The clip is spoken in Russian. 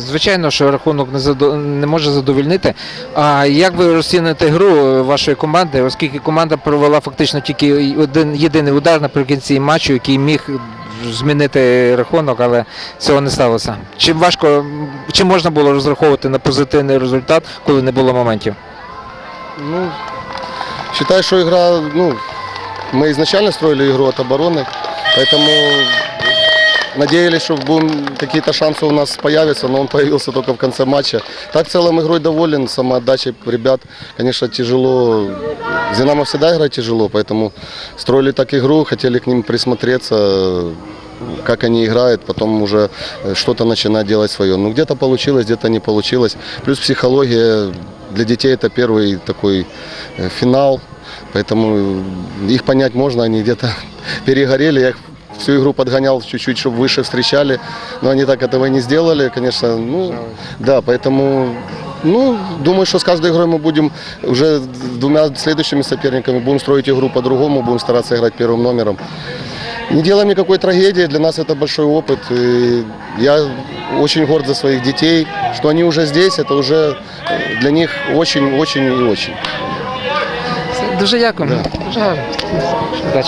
звичайно, що рахунок не, задо... не може задовільнити. А як ви розціните гру е, вашої команди, оскільки команда провела фактично тільки один єдиний удар наприкінці матчу, який міг змінити рахунок, але цього не сталося. Чи важко, чи можна було розраховувати на позитивний результат, коли не було моментів? Ну, считаю, что игра, ну, мы изначально строили игру от обороны, поэтому надеялись, что будем, какие-то шансы у нас появятся, но он появился только в конце матча. Так в целом игрой доволен, самоотдачей ребят, конечно, тяжело. С Динамо всегда играть тяжело, поэтому строили так игру, хотели к ним присмотреться, как они играют, потом уже э, что-то начинать делать свое. Ну, где-то получилось, где-то не получилось. Плюс психология для детей это первый такой э, финал, поэтому их понять можно, они где-то перегорели. Я их всю игру подгонял чуть-чуть, чтобы выше встречали, но они так этого и не сделали, конечно. Ну, да, поэтому ну, думаю, что с каждой игрой мы будем уже с двумя следующими соперниками будем строить игру по-другому, будем стараться играть первым номером. Не делаем никакой трагедии, для нас это большой опыт. И я очень горд за своих детей, что они уже здесь, это уже для них очень-очень и очень. Дуже дякую. Да. Дуже гарно. Удачі.